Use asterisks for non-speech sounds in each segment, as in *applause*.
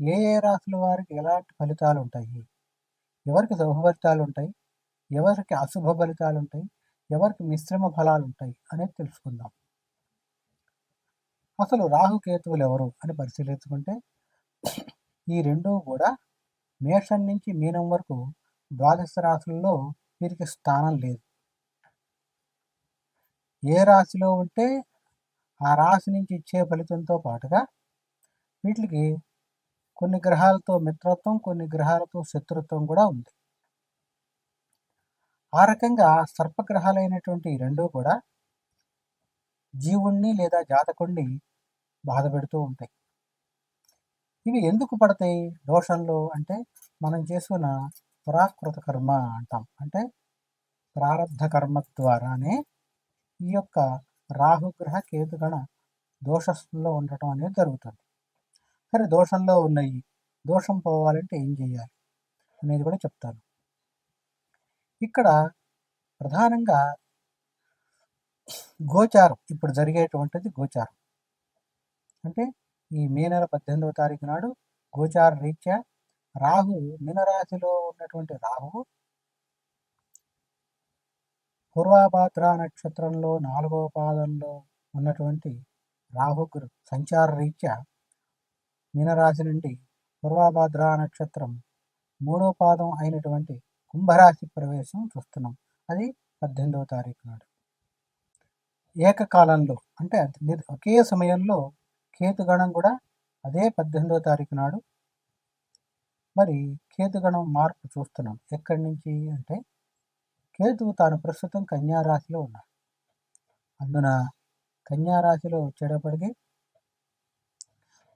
ఏ ఏ రాశుల వారికి ఎలాంటి ఫలితాలు ఉంటాయి ఎవరికి శుభ ఫలితాలు ఉంటాయి ఎవరికి అశుభ ఫలితాలు ఉంటాయి ఎవరికి మిశ్రమ ఫలాలు ఉంటాయి అనేది తెలుసుకుందాం. అసలు రాహుకేతువులు ఎవరు అని పరిశీలించుకుంటే ఈ రెండు కూడా మేషం నుంచి మీనం వరకు ద్వాదశ రాశుల్లో వీరికి స్థానం లేదు. ఏ రాశిలో ఉంటే ఆ రాశి నుంచి ఇచ్చే ఫలితంతో పాటుగా వీటికి కొన్ని గ్రహాలతో మిత్రత్వం కొన్ని గ్రహాలతో శత్రుత్వం కూడా ఉంది. ఆ రకంగా సర్పగ్రహాలైనటువంటి రెండూ కూడా జీవుణ్ణి లేదా జాతకుణ్ణి బాధ పెడుతూ ఉంటాయి. ఇవి ఎందుకు పడతాయి? దోషంలో అంటే మనం చేసుకున్న పురాకృత కర్మ అంటాం. అంటే ప్రారంధ కర్మ ద్వారానే ఈ యొక్క రాహుగ్రహ కేతుగణ దోషంలో ఉండటం అనేది జరుగుతుంది. సరే దోషంలో ఉన్నాయి. దోషం పోవాలంటే ఏం చేయాలి? అనేది కూడా చెప్తాను. ఇక్కడ ప్రధానంగా గోచారం ఇప్పుడు జరిగేటువంటిది గోచారం. అంటే ఈ మే నెల పద్దెనిమిదవ తారీఖు నాడు గోచార రీత్యా రాహు మీనరాశిలో ఉన్నటువంటి రాహువు పూర్వాభాద్ర నక్షత్రంలో నాలుగవ పాదంలో ఉన్నటువంటి రాహుగురు సంచార రీత్యా మీనరాశి నుండి పూర్వాభాద్ర నక్షత్రం మూడో పాదం అయినటువంటి కుంభరాశి ప్రవేశం చూస్తున్నాం. అది పద్దెనిమిదవ తారీఖు నాడు. ఏకకాలంలో అంటే ఒకే సమయంలో కేతుగణం కూడా అదే పద్దెనిమిదవ తారీఖు నాడు. మరి కేతుగణం మార్పు చూస్తున్నాం. ఎక్కడి నుంచి అంటే కేతువు తాను ప్రస్తుతం కన్యారాశిలో ఉన్నాడు. అందున కన్యారాశిలో వచ్చేటప్పటికి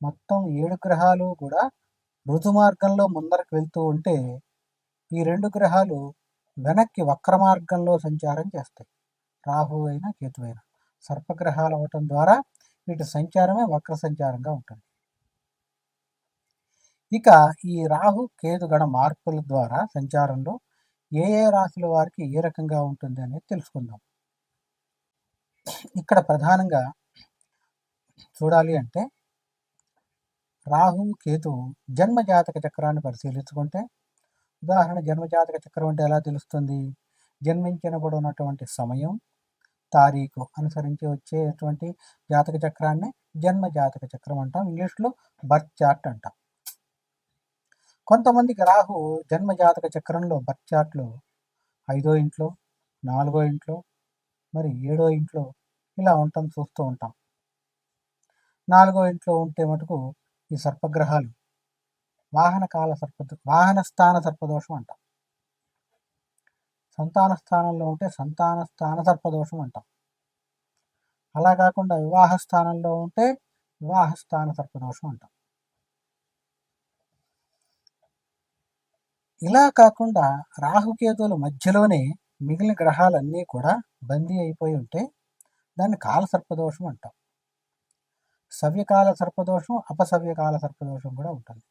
మొత్తం ఏడు గ్రహాలు కూడా ఋతు మార్గంలో ముందరకు వెళ్తూ ఉంటే ఈ రెండు గ్రహాలు వెనక్కి వక్ర మార్గంలో సంచారం చేస్తాయి. రాహు అయినా కేతు అయినా. సర్పగ్రహాలు అవటం ద్వారా వీటి సంచారమే వక్ర సంచారంగా ఉంటుంది. ఇక ఈ రాహు కేతు గణ మార్పుల ద్వారా సంచారంలో ఏ ఏ రాశుల వారికి ఏ రకంగా ఉంటుంది అనేది తెలుసుకుందాం. ఇక్కడ ప్రధానంగా చూడాలి అంటే రాహు కేతు జన్మజాతక చక్రాన్ని పరిశీలించుకుంటే ఉదాహరణ జన్మజాతక చక్రం అంటే ఎలా తెలుస్తుంది? జన్మించినప్పుడు ఉన్నటువంటి సమయం తారీఖు అనుసరించి వచ్చేటువంటి జాతక చక్రాన్ని జన్మ జాతక చక్రం అంటాం. ఇంగ్లీష్లో బర్త్ చార్ట్ అంటాం. కొంతమందికి రాహు జన్మ జాతక చక్రంలో బర్త్ చార్ట్లో ఐదో ఇంట్లో నాలుగో ఇంట్లో మరి ఏడో ఇంట్లో ఇలా ఉంటాం చూస్తూ ఉంటాం. నాలుగో ఇంట్లో ఉంటే మటుకు ఈ సర్పగ్రహాలు. వాహన కాల సర్ప వాహన స్థాన సర్పదోషం అంటాం. సంతాన స్థానంలో ఉంటే సంతాన స్థాన సర్పదోషం అంటాం. అలా కాకుండా వివాహ స్థానంలో ఉంటే వివాహ స్థాన సర్పదోషం అంటాం. ఇలా కాకుండా రాహుకేతువుల మధ్యలోనే మిగిలిన గ్రహాలన్నీ కూడా బందీ అయిపోయి ఉంటే దాన్ని కాల సర్పదోషం అంటాం. సవ్యకాల సర్పదోషం అపసవ్యకాల సర్పదోషం కూడా ఉంటుంది.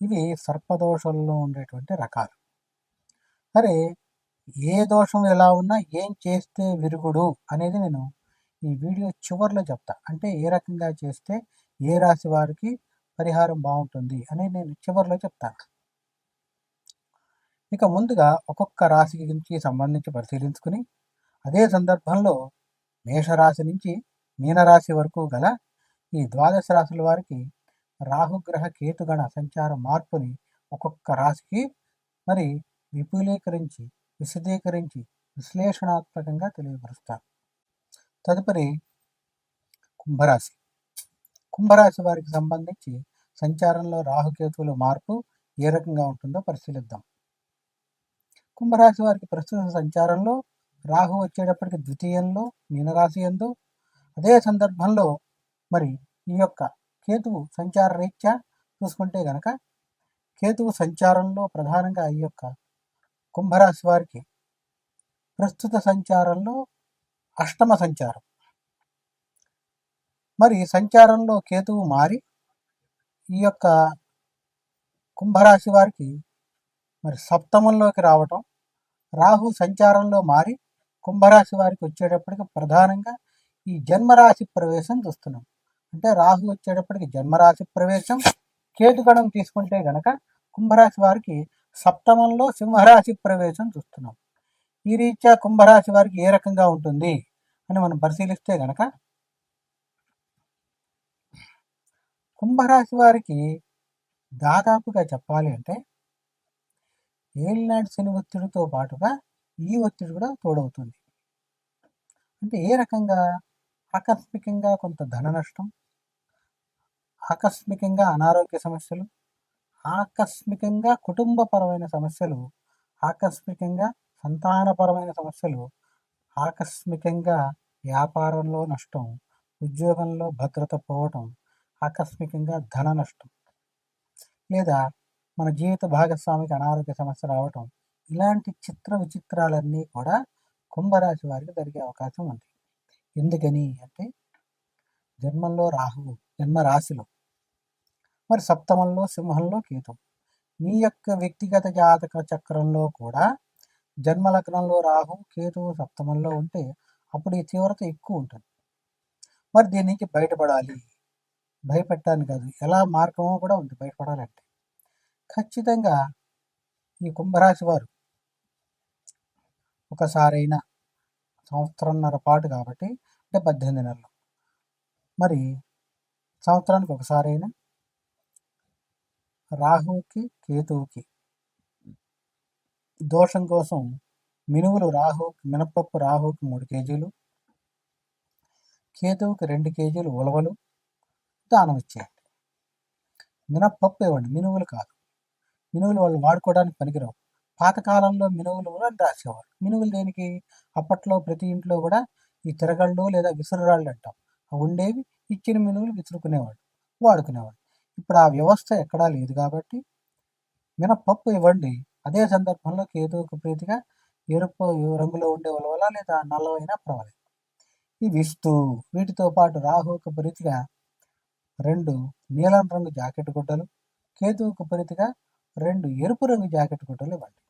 ఇవి సర్పదోషంలో ఉండేటువంటి రకాలు. సరే ఏ దోషం ఎలా ఉన్నా ఏం చేస్తే విరుగుడు అనేది నేను ఈ వీడియో చివరిలో చెప్తా. అంటే ఏ రకంగా చేస్తే ఏ రాశి వారికి పరిహారం బాగుంటుంది అనేది నేను చివరిలో చెప్తాను ఇక ముందుగా ఒక్కొక్క రాశి గురించి సంబంధించి పరిశీలించుకుని అదే సందర్భంలో మేషరాశి నుంచి మీనరాశి వరకు గల ఈ ద్వాదశ రాశుల వారికి రాహుగ్రహ కేతుగణ సంచార మార్పుని ఒక్కొక్క రాశికి మరి విపులీకరించి విశదీకరించి విశ్లేషణాత్మకంగా తెలియపరుస్తారు. తదుపరి కుంభరాశి. కుంభరాశి వారికి సంబంధించి సంచారంలో రాహుకేతువుల మార్పు ఏ రకంగా ఉంటుందో పరిశీలిద్దాం. కుంభరాశి వారికి ప్రస్తుత సంచారంలో రాహు వచ్చేటప్పటికి ద్వితీయంలో మీనరాశి ఎందు అదే సందర్భంలో మరి ఈ యొక్క కేతువు సంచార రీత్యా చూసుకుంటే గనక కేతువు సంచారంలో ప్రధానంగా ఈ యొక్క కుంభరాశి వారికి ప్రస్తుత సంచారంలో అష్టమ సంచారం. మరి సంచారంలో కేతువు మారి ఈ యొక్క కుంభరాశి వారికి మరి సప్తమంలోకి రావటం రాహు సంచారంలో మారి కుంభరాశి వారికి వచ్చేటప్పటికి ప్రధానంగా ఈ జన్మరాశి ప్రవేశం చూస్తున్నాం. అంటే రాహు వచ్చేటప్పటికి జన్మరాశి ప్రవేశం కేతుగణం తీసుకుంటే గనక కుంభరాశి వారికి సప్తమంలో సింహరాశి ప్రవేశం చూస్తున్నాం. ఈ రీత్యా కుంభరాశి వారికి ఏ రకంగా ఉంటుంది అని మనం పరిశీలిస్తే గనక కుంభరాశి వారికి దాదాపుగా చెప్పాలి అంటే ఏలినాటి శని ఒత్తిడితో పాటుగా ఈ ఒత్తిడి కూడా తోడవుతుంది. అంటే ఏ రకంగా? ఆకస్మికంగా కొంత ధన నష్టం ఆకస్మికంగా అనారోగ్య సమస్యలు ఆకస్మికంగా కుటుంబపరమైన సమస్యలు ఆకస్మికంగా సంతానపరమైన సమస్యలు ఆకస్మికంగా వ్యాపారంలో నష్టం ఉద్యోగంలో భద్రత పోవటం ఆకస్మికంగా ధన నష్టం లేదా మన జీవిత భాగస్వామికి అనారోగ్య సమస్య రావటం ఇలాంటి చిత్ర విచిత్రాలన్నీ కూడా కుంభరాశి వారికి జరిగే అవకాశం ఉంది. ఎందుకని అంటే జన్మంలో రాహువు జన్మ రాశిలో మరి సప్తమంలో సింహంలో కేతు. మీ యొక్క వ్యక్తిగత జాతక చక్రంలో కూడా జన్మలగ్నంలో రాహు కేతువు సప్తమంలో ఉంటే అప్పుడు ఈ తీవ్రత ఎక్కువ ఉంటుంది. మరి దీని నుంచి బయటపడాలి. భయపెట్టాను కాదు. ఎలా మార్గమో కూడా ఉంది బయటపడాలంటే. ఖచ్చితంగా ఈ కుంభరాశి వారు ఒకసారైనా సంవత్సరంన్నర పాటు కాబట్టి అంటే పద్దెనిమిది నెలలు. మరి సంవత్సరానికి ఒకసారైనా రాహువుకి కేతువుకి దోషం కోసం మినువులు రాహువుకి మినపప్పు రాహుకి మూడు కేజీలు కేతువుకి రెండు కేజీలు ఉలవలు దానం ఇచ్చేయండి. మినపప్పు ఇవ్వండి. మినువులు కాదు. మినువులు వాళ్ళు వాడుకోవడానికి పనికిరావు. పాతకాలంలో మినువులు అని రాసేవారు మినువులు దేనికి? అప్పట్లో ప్రతి ఇంట్లో కూడా ఈ తిరగళ్ళు లేదా విసురురాళ్ళు అంటాం. అవి ఉండేవి ఇచ్చిన మినువులు విసురుకునేవాడు వాడుకునేవాడు ఇప్పుడు ఆ వ్యవస్థ ఎక్కడా లేదు కాబట్టి మినపప్పు ఇవ్వండి. అదే సందర్భంలో కేతువుకు ప్రీతిగా ఎరుపు రంగులో ఉండే ఉలవల లేదా నల్లవైనా పర్వాలేదు. ఇవి ఇస్తూ వీటితో పాటు రాహువుకు ప్రీతిగా రెండు నీలం రంగు జాకెట్ గుడ్డలు కేతువుకు ప్రీతిగా రెండు ఎరుపు రంగు జాకెట్ గుడ్డలు ఇవ్వండి.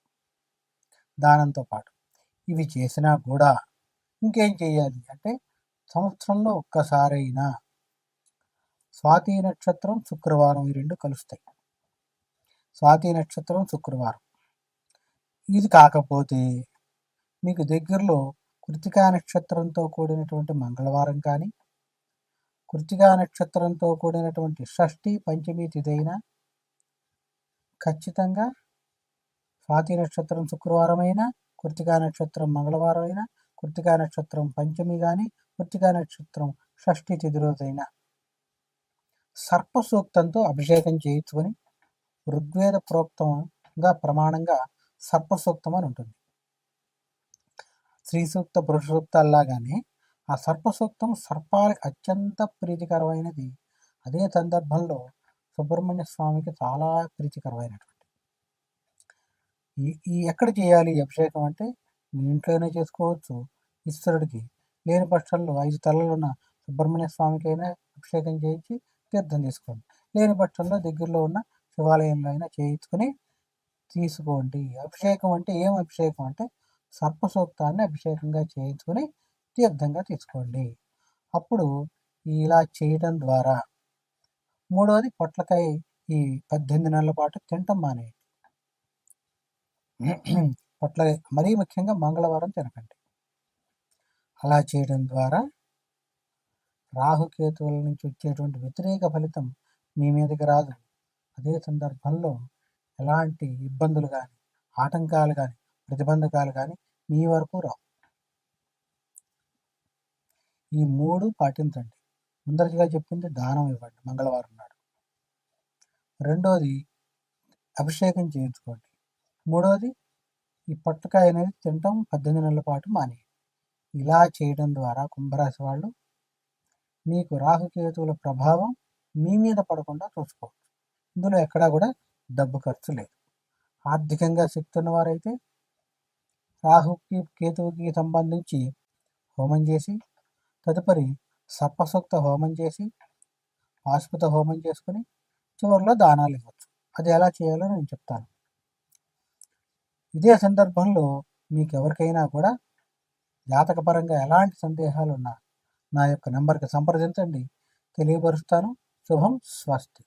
దానంతో పాటు. ఇవి చేసినా కూడా ఇంకేం చేయాలి అంటే సంవత్సరంలో ఒక్కసారైనా స్వాతి నక్షత్రం శుక్రవారం ఈ రెండు కలుస్తాయి. స్వాతి నక్షత్రం శుక్రవారం. ఇది కాకపోతే మీకు దగ్గరలో కృతికా నక్షత్రంతో కూడినటువంటి మంగళవారం కానీ కృతికా నక్షత్రంతో కూడినటువంటి షష్ఠి పంచమి తిథైనా ఖచ్చితంగా స్వాతి నక్షత్రం శుక్రవారమైన కృతికా నక్షత్రం మంగళవారం అయినా కృతికా నక్షత్రం పంచమి కానీ కృతికా నక్షత్రం షష్ఠి తిథి రోజైన. సర్ప సూక్తంతో అభిషేకం చేయించుకొని ఋగ్వేద ప్రోక్తంగా ప్రమాణంగా సర్ప సూక్తం అని ఉంటుంది. స్త్రీ సూక్త పురుష సూక్తాల్లాగానే ఆ సర్ప సూక్తం సర్పాలకు అత్యంత ప్రీతికరమైనది. అదే సందర్భంలో సుబ్రహ్మణ్య స్వామికి చాలా ప్రీతికరమైనటువంటి ఈ ఈ ఎక్కడ చేయాలి అభిషేకం అంటే మీ ఇంట్లోనే చేసుకోవచ్చు ఈశ్వరుడికి. లేని పక్షంలో ఐదు తలలు ఉన్న సుబ్రహ్మణ్య స్వామికైనా అభిషేకం చేయించి తీర్థం తీసుకోండి. లేని పక్షంలో దగ్గరలో ఉన్న శివాలయంలో అయినా చేయించుకొని తీసుకోండి. అభిషేకం అంటే ఏం అభిషేకం అంటే సర్పసూక్తాన్ని అభిషేకంగా చేయించుకొని తీర్థంగా తీసుకోండి. అప్పుడు ఇలా చేయడం ద్వారా మూడవది పొట్లకాయ ఈ పద్దెనిమిది నెలల పాటు తింటాం మానేయండి *clears throat* పొట్ల మరీ ముఖ్యంగా మంగళవారం తినకండి అలా చేయడం ద్వారా రాహుకేతువుల నుంచి వచ్చేటువంటి వ్యతిరేక ఫలితం మీ మీదకి రాదు. అదే సందర్భంలో ఎలాంటి ఇబ్బందులు కానీ ఆటంకాలు కానీ ప్రతిబంధకాలు కానీ మీ వరకు రావు. ఈ మూడు పాటించండి. ముందరిగా చెప్పింది దానం ఇవ్వండి మంగళవారం నాడు. రెండోది అభిషేకం చేయించుకోండి. మూడవది ఈ పొట్లకాయ అనేది తినటం పద్దెనిమిది నెలల పాటు మానే ఇలా చేయడం ద్వారా కుంభరాశి వాళ్ళు మీకు రాహుకేతువుల ప్రభావం మీ మీద పడకుండా చూసుకోవచ్చు. ఇందులో ఎక్కడా కూడా డబ్బు ఖర్చు లేదు. ఆర్థికంగా శక్తి ఉన్నవారైతే రాహుకి కేతువుకి సంబంధించి హోమం చేసి తదుపరి సర్పసూక్త హోమం చేసి ఆసుపత హోమం చేసుకుని చివరిలో దానాలు ఇవ్వచ్చు. అది ఎలా చేయాలో నేను చెప్తాను. ఇదే సందర్భంలో మీకు ఎవరికైనా కూడా జాతకపరంగా ఎలాంటి సందేహాలు ఉన్నా నా యొక్క నెంబర్కి సంప్రదించండి. తెలియపరుస్తాను. శుభం. స్వస్తి.